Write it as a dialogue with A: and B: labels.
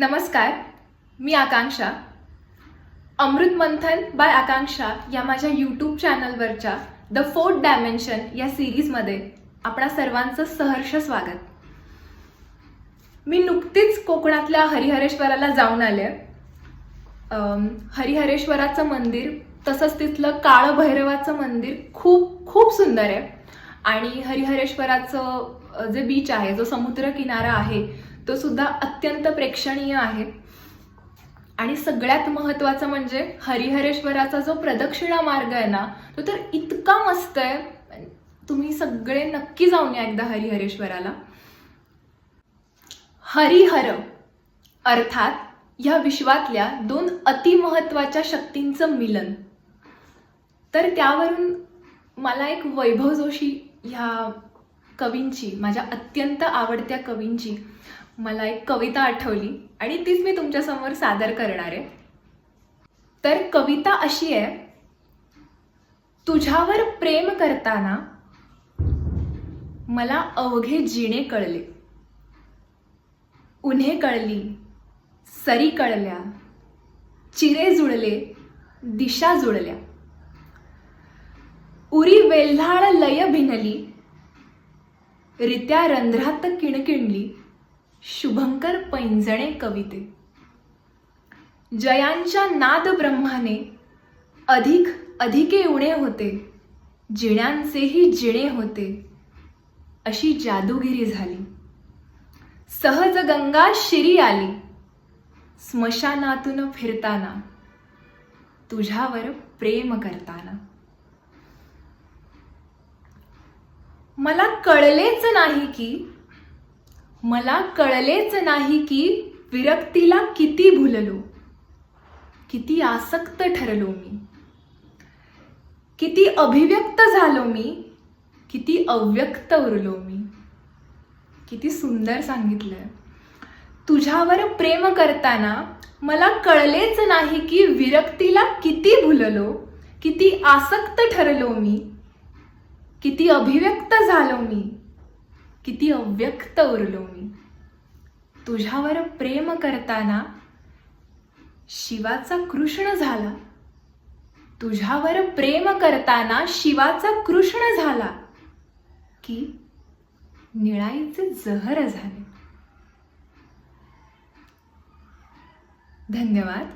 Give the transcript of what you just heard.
A: नमस्कार मी आकांक्षा. अमृत मंथन बाय आकांक्षा या माझ्या यूट्यूब चॅनलवरच्या द फोर्थ डायमेन्शन या सिरीजमध्ये आपणा सर्वांचं सहर्ष स्वागत. मी नुकतीच कोकणातल्या हरिहरेश्वराला जाऊन आले. हरिहरेश्वराचं मंदिर तसंच तिथलं काळभैरवाचं मंदिर खूप खूप सुंदर आहे. आणि हरिहरेश्वराचं जे बीच आहे जो समुद्र किनारा आहे तो सुद्धा अत्यंत प्रेक्षणीय आहे. आणि सगळ्यात महत्त्वाचं म्हणजे हरिहरेश्वराचा जो प्रदक्षिणा मार्ग आहे ना तो तर इतका मस्त आहे. तुम्ही सगळे नक्की जाऊन या एकदा हरिहरेश्वराला. हरिहर अर्थात ह्या विश्वातल्या दोन अतिमहत्वाच्या शक्तींचं मिलन. तर त्यावरून मला एक वैभव जोशी ह्या कवींची माझ्या अत्यंत आवडत्या कवींची मला एक कविता आठवली आणि तीच मी तुमच्यासमोर सादर करणार आहे. तर कविता अशी आहे तुझ्यावर प्रेम करताना मला अवघे जिणे कळले. उन्हे कळली सरी कळल्या. चिरे जुळले दिशा जुळल्या. उरी वेल्हाळ लय भिनली रित्या रंध्रात किणकिणली शुभंकर पैंजणे कविते. जयांच्या नाद ब्रह्माने अधिक अधिके उणे होते जिण्यांचेही जिणे होते अशी जादूगिरी झाली. सहज गंगा शिरी आली स्मशानातून फिरताना तुझ्यावर प्रेम करताना. मला कळलेच नाही की मला कळलेच नाही की विरक्तीला किती भुललो किती आसक्त ठरलो मी किती अभिव्यक्त झालो मी किती अव्यक्त उरलो मी. किती सुंदर सांगितलंय. तुझ्यावर प्रेम करताना मला कळलेच नाही की विरक्तीला किती भुललो किती आसक्त ठरलो मी किती अभिव्यक्त झालो मी. किती अव्यक्त उरलो मी. तुझ्यावर प्रेम करताना शिवाचा कृष्ण झाला. तुझ्यावर प्रेम करताना शिवाचा कृष्ण झाला. की निळाईचे जहर झाले. धन्यवाद.